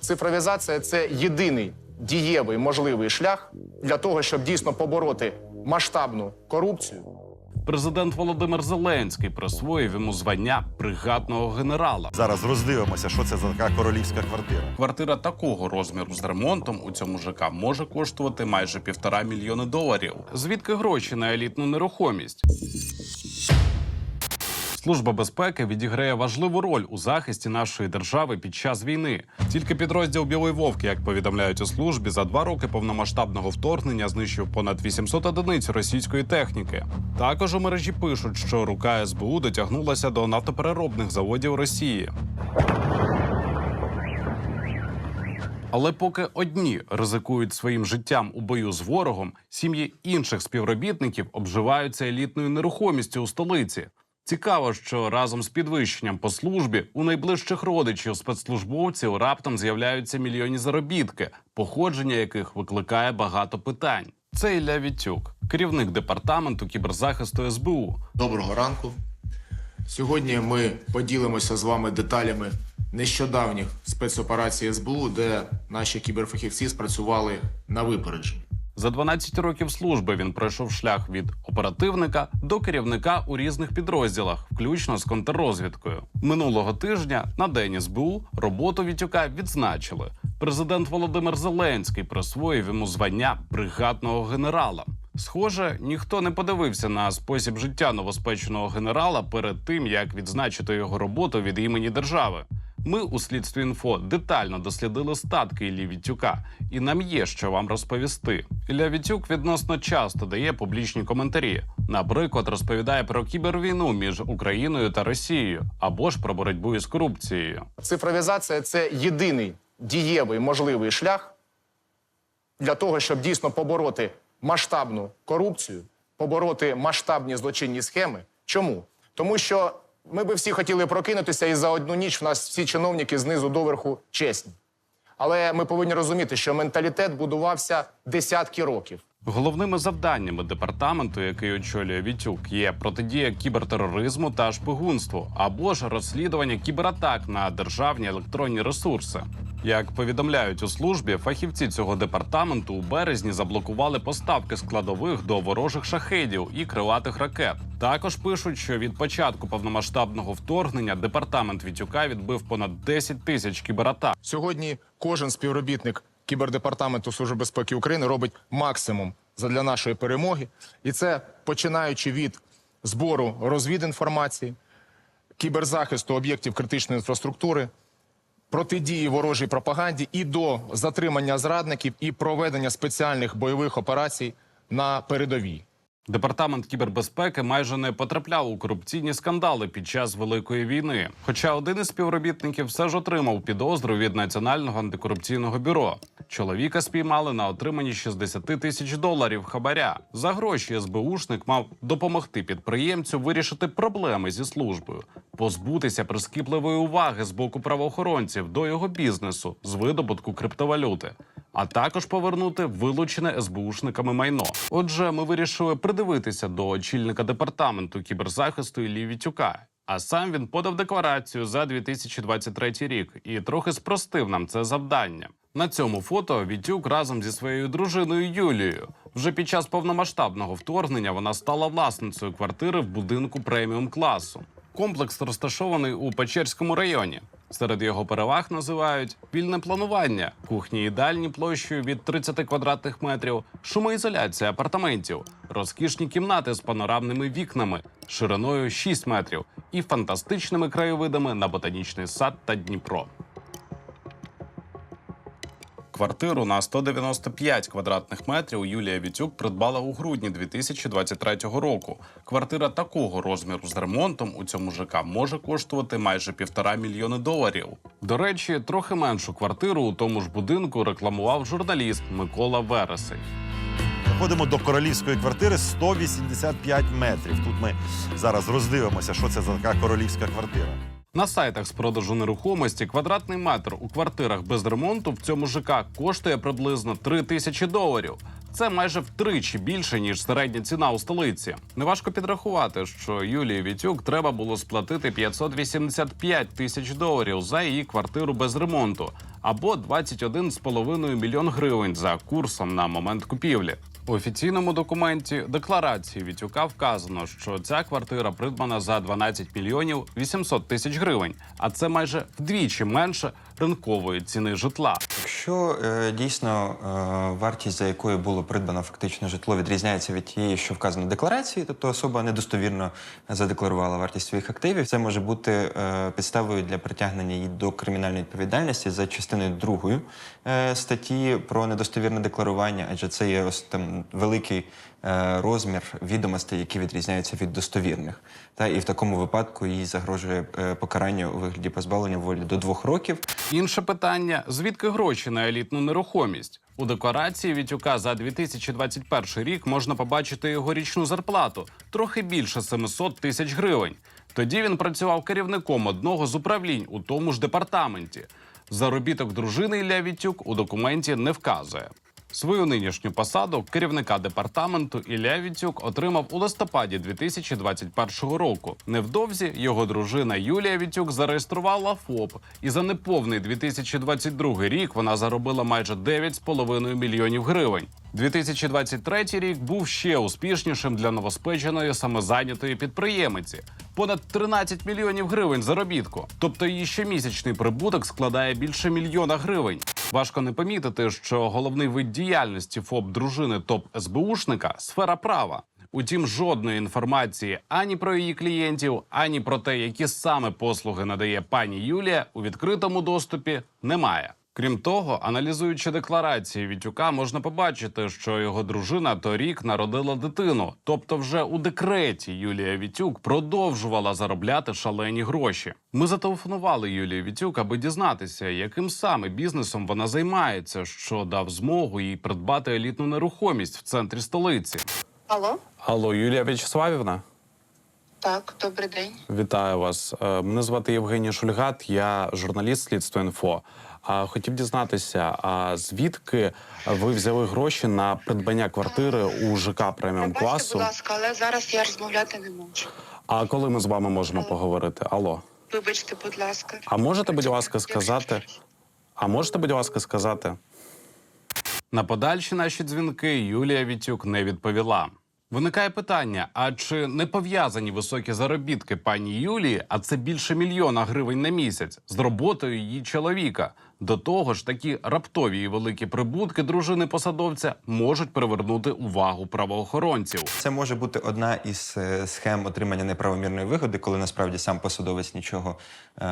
Цифровізація це єдиний дієвий можливий шлях для того, щоб дійсно побороти масштабну корупцію. Президент Володимир Зеленський присвоїв йому звання бригадного генерала. Зараз роздивимося, що це за така королівська квартира. Квартира такого розміру з ремонтом у цьому ЖК може коштувати майже півтора мільйони доларів. Звідки гроші на елітну нерухомість? Служба безпеки відіграє важливу роль у захисті нашої держави під час війни. Тільки підрозділ Білої Вовки, як повідомляють у службі, за два роки повномасштабного вторгнення знищив понад 800 одиниць російської техніки. Також у мережі пишуть, що рука СБУ дотягнулася до нафтопереробних заводів Росії. Але поки одні ризикують своїм життям у бою з ворогом, сім'ї інших співробітників обживаються елітною нерухомістю у столиці. Цікаво, що разом з підвищенням по службі у найближчих родичів спецслужбовців раптом з'являються мільйонні заробітки, походження яких викликає багато питань. Це Ілля Вітюк, керівник департаменту кіберзахисту СБУ. Доброго ранку. Сьогодні ми поділимося з вами деталями нещодавніх спецоперацій СБУ, де наші кіберфахівці спрацювали на випередження. За 12 років служби він пройшов шлях від оперативника до керівника у різних підрозділах, включно з контррозвідкою. Минулого тижня на день СБУ роботу Вітюка відзначили. Президент Володимир Зеленський присвоїв йому звання бригадного генерала. Схоже, ніхто не подивився на спосіб життя новоспеченого генерала перед тим, як відзначити його роботу від імені держави. Ми у слідстві інфо детально дослідили статки Іллі Вітюка, і нам є що вам розповісти. Ілля Вітюк відносно часто дає публічні коментарі. Наприклад, розповідає про кібервійну між Україною та Росією або ж про боротьбу із корупцією. Цифровізація це єдиний дієвий можливий шлях для того, щоб дійсно побороти масштабну корупцію, побороти масштабні злочинні схеми. Чому? Тому що ми би всі хотіли прокинутися, і за одну ніч в нас всі чиновники знизу доверху чесні. Але ми повинні розуміти, що менталітет будувався десятки років. Головними завданнями департаменту, який очолює Вітюк, є протидія кібертероризму та шпигунству або ж розслідування кібератак на державні електронні ресурси. Як повідомляють у службі, фахівці цього департаменту у березні заблокували поставки складових до ворожих шахедів і крилатих ракет. Також пишуть, що від початку повномасштабного вторгнення департамент Вітюка відбив понад 10 тисяч кібератак. Сьогодні кожен співробітник кібердепартаменту Служби безпеки України робить максимум для нашої перемоги, і це починаючи від збору розвідінформації, кіберзахисту об'єктів критичної інфраструктури, протидії ворожій пропаганді і до затримання зрадників і проведення спеціальних бойових операцій на передовій. Департамент кібербезпеки майже не потрапляв у корупційні скандали під час великої війни. Хоча один із співробітників все ж отримав підозру від національного антикорупційного бюро. Чоловіка спіймали на отриманні 60 тисяч доларів хабаря. За гроші СБУшник мав допомогти підприємцю вирішити проблеми зі службою, позбутися прискіпливої уваги з боку правоохоронців до його бізнесу з видобутку криптовалюти а також повернути вилучене СБУшниками майно. Отже, ми вирішили придивитися до очільника департаменту кіберзахисту Іллі Вітюка. А сам він подав декларацію за 2023 рік і трохи спростив нам це завдання. На цьому фото Вітюк разом зі своєю дружиною Юлією. Вже під час повномасштабного вторгнення вона стала власницею квартири в будинку преміум класу. Комплекс розташований у Печерському районі. Серед його переваг називають вільне планування, кухні їдальні площею від 30 квадратних метрів, шумоізоляція апартаментів, розкішні кімнати з панорамними вікнами, шириною 6 метрів і фантастичними краєвидами на ботанічний сад та Дніпро. Квартиру на 195 квадратних метрів Юлія Вітюк придбала у грудні 2023 року. Квартира такого розміру з ремонтом у цьому ЖК може коштувати майже півтора мільйони доларів. До речі, трохи меншу квартиру у тому ж будинку рекламував журналіст Микола Вересий. Заходимо до королівської квартири 185 метрів. Тут ми зараз роздивимося, що це за така королівська квартира. На сайтах з продажу нерухомості квадратний метр у квартирах без ремонту в цьому ЖК коштує приблизно 3 тисячі доларів. Це майже втричі більше ніж середня ціна у столиці. Неважко підрахувати, що Юлії Вітюк треба було сплатити 585 тисяч доларів за її квартиру без ремонту або 21,5 мільйон гривень за курсом на момент купівлі. У офіційному документі декларації Вітюка вказано, що ця квартира придбана за 12 мільйонів 800 тисяч гривень, а це майже вдвічі менше ринкової ціни житла. Якщо е, дійсно е, вартість, за якою було придбано фактично житло, відрізняється від тієї, що вказано в декларації, тобто особа недостовірно задекларувала вартість своїх активів, це може бути е, підставою для притягнення її до кримінальної відповідальності за частиною другої е, статті про недостовірне декларування, адже це є ось там великий розмір відомостей, які відрізняються від достовірних. Та і в такому випадку їй загрожує покарання у вигляді позбавлення волі до двох років. Інше питання: звідки гроші на елітну нерухомість? У декларації Вітюка за 2021 рік можна побачити його річну зарплату трохи більше 700 тисяч гривень. Тоді він працював керівником одного з управлінь у тому ж департаменті. Заробіток дружини Ілля Вітюк у документі не вказує. Свою нинішню посаду керівника департаменту Ілля Вітюк отримав у листопаді 2021 року. Невдовзі його дружина Юлія Вітюк зареєструвала ФОП, і за неповний 2022 рік вона заробила майже 9,5 мільйонів гривень. 2023 рік був ще успішнішим для новоспеченої самозайнятої підприємиці. Понад 13 мільйонів гривень заробітку. Тобто її щомісячний прибуток складає більше мільйона гривень. Важко не помітити, що головний вид діяльності ФОП дружини топ СБУшника сфера права. Утім, жодної інформації ані про її клієнтів, ані про те, які саме послуги надає пані Юлія, у відкритому доступі немає. Крім того, аналізуючи декларації Вітюка, можна побачити, що його дружина торік народила дитину. Тобто, вже у декреті Юлія Вітюк продовжувала заробляти шалені гроші. Ми зателефонували Юлії Вітюк, аби дізнатися, яким саме бізнесом вона займається, що дав змогу їй придбати елітну нерухомість в центрі столиці. Алло, Алло, Юлія В'ячеславівна, так, добрий день. вітаю вас. Е, Мене звати Євгеній Шульгат, я журналіст слідства інфо. А хотів дізнатися, а звідки ви взяли гроші на придбання квартири у ЖК преміум класу? будь ласка, але зараз я розмовляти не можу. А коли ми з вами можемо поговорити? Алло, Вибачте, будь ласка. а можете, будь ласка, сказати? А можете, будь ласка, сказати? На подальші наші дзвінки Юлія Вітюк не відповіла. Виникає питання: а чи не пов'язані високі заробітки пані Юлії, а це більше мільйона гривень на місяць, з роботою її чоловіка? До того ж, такі раптові і великі прибутки дружини посадовця можуть привернути увагу правоохоронців. Це може бути одна із е, схем отримання неправомірної вигоди, коли насправді сам посадовець нічого е,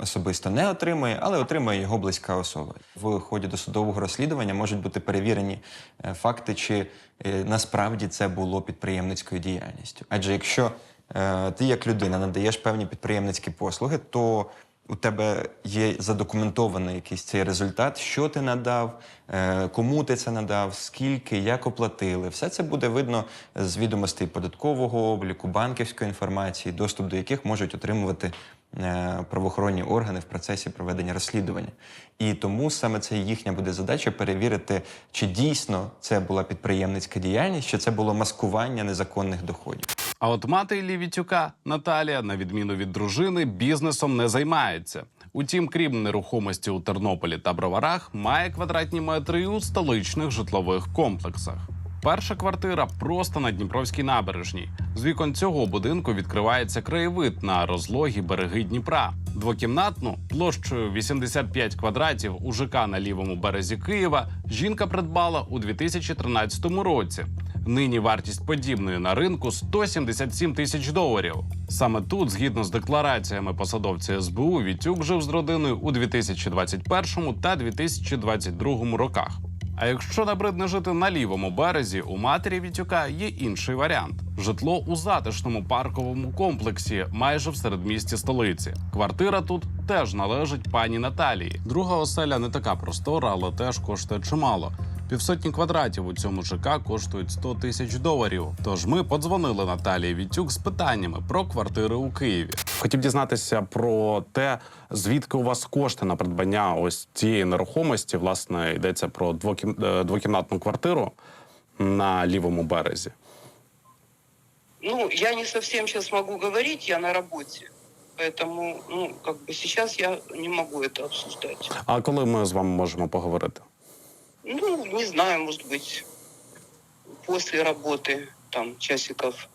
особисто не отримує, але отримує його близька особа. В ході досудового розслідування можуть бути перевірені е, факти, чи е, насправді це було підприємницькою діяльністю. Адже якщо е, ти як людина надаєш певні підприємницькі послуги, то у тебе є задокументований якийсь цей результат, що ти надав, е, кому ти це надав, скільки, як оплатили. Все це буде видно з відомостей податкового обліку, банківської інформації, доступ до яких можуть отримувати е, правоохоронні органи в процесі проведення розслідування. І тому саме це їхня буде задача перевірити, чи дійсно це була підприємницька діяльність, чи це було маскування незаконних доходів. А от мати Іллі Вітюка Наталія, на відміну від дружини, бізнесом не займається. Утім, крім нерухомості у Тернополі та Броварах, має квадратні метри у столичних житлових комплексах. Перша квартира просто на Дніпровській набережній. З вікон цього будинку відкривається краєвид на розлогі береги Дніпра. Двокімнатну площею 85 квадратів у ЖК на лівому березі Києва жінка придбала у 2013 році. Нині вартість подібної на ринку 177 тисяч доларів. Саме тут, згідно з деклараціями посадовця СБУ, Вітюк жив з родиною у 2021 та 2022 роках. А якщо набридне жити на лівому березі, у матері Вітюка є інший варіант: житло у затишному парковому комплексі, майже в середмісті столиці. Квартира тут теж належить пані Наталії. Друга оселя не така простора, але теж коштує чимало. Півсотні квадратів у цьому ЖК коштують 100 тисяч доларів. Тож ми подзвонили Наталії Вітюк з питаннями про квартири у Києві. Хотів дізнатися про те, звідки у вас кошти на придбання ось цієї нерухомості. Власне, йдеться про двокім... е, двокімнатну квартиру. на лівому березі? Ну, я не совсем сейчас могу говорить, я на работе. Поэтому, ну, как бы сейчас я не могу это обсуждать. А коли ми з вами можемо поговорити? Ну, не знаю, может быть, после работы, там, часиков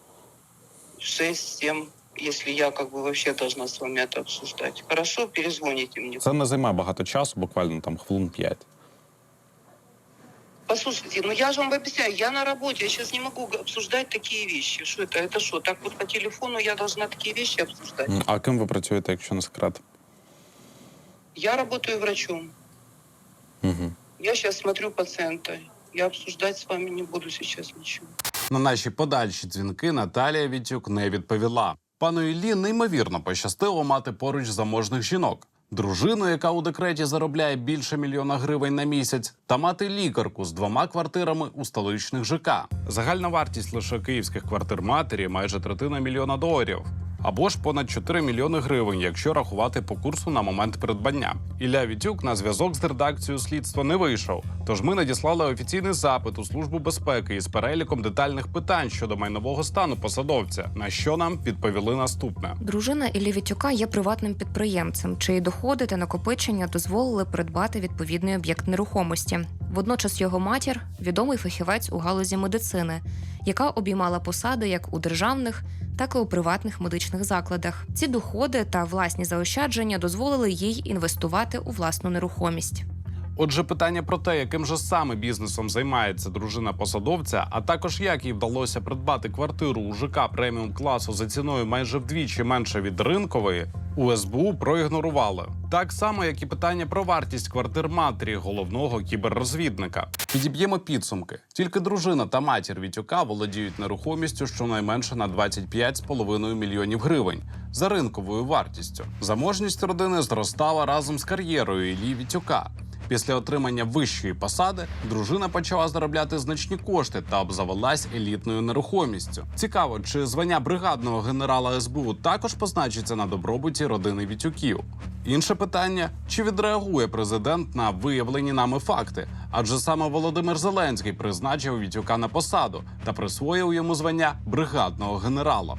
6-7, если я как бы вообще должна с вами это обсуждать. Хорошо, перезвоните мне. Це не займає багато часу, буквально там хвилин 5. Послушайте, ну я же вам объясняю, я на работе, я сейчас не могу г- обсуждать такие вещи. Что это? Это что, так вот по телефону я должна такие вещи обсуждать? М, А ким ви працюєте, якщо не секрет? Я работаю врачом. Я сейчас смотрю пациента. Я обсуждать с вами не буду сейчас ничего. На наші подальші дзвінки Наталія Вітюк не відповіла. Пану Іллі неймовірно пощастило мати поруч заможних жінок. Дружину, яка у декреті заробляє більше мільйона гривень на місяць, та мати лікарку з двома квартирами у столичних ЖК. Загальна вартість лише київських квартир матері майже третина мільйона доларів. Або ж понад 4 мільйони гривень, якщо рахувати по курсу на момент придбання. Ілля Вітюк на зв'язок з редакцією слідства не вийшов. Тож ми надіслали офіційний запит у службу безпеки із переліком детальних питань щодо майнового стану посадовця. На що нам відповіли наступне. Дружина Іллі Вітюка є приватним підприємцем, чиї доходи та накопичення дозволили придбати відповідний об'єкт нерухомості. Водночас його матір відомий фахівець у галузі медицини, яка обіймала посади як у державних, так і у приватних медичних закладах. Ці доходи та власні заощадження дозволили їй інвестувати у власну нерухомість. Отже, питання про те, яким же саме бізнесом займається дружина посадовця, а також як їй вдалося придбати квартиру у ЖК преміум класу за ціною майже вдвічі менше від ринкової, у СБУ проігнорували. Так само, як і питання про вартість квартир матері головного кіберрозвідника. Підіб'ємо підсумки. Тільки дружина та матір Вітюка володіють нерухомістю щонайменше на 25,5 мільйонів гривень за ринковою вартістю. Заможність родини зростала разом з кар'єрою Іллі Вітюка. Після отримання вищої посади дружина почала заробляти значні кошти та обзавелась елітною нерухомістю. Цікаво, чи звання бригадного генерала СБУ також позначиться на добробуті родини Вітюків. Інше питання: чи відреагує президент на виявлені нами факти? Адже саме Володимир Зеленський призначив Вітюка на посаду та присвоїв йому звання бригадного генерала.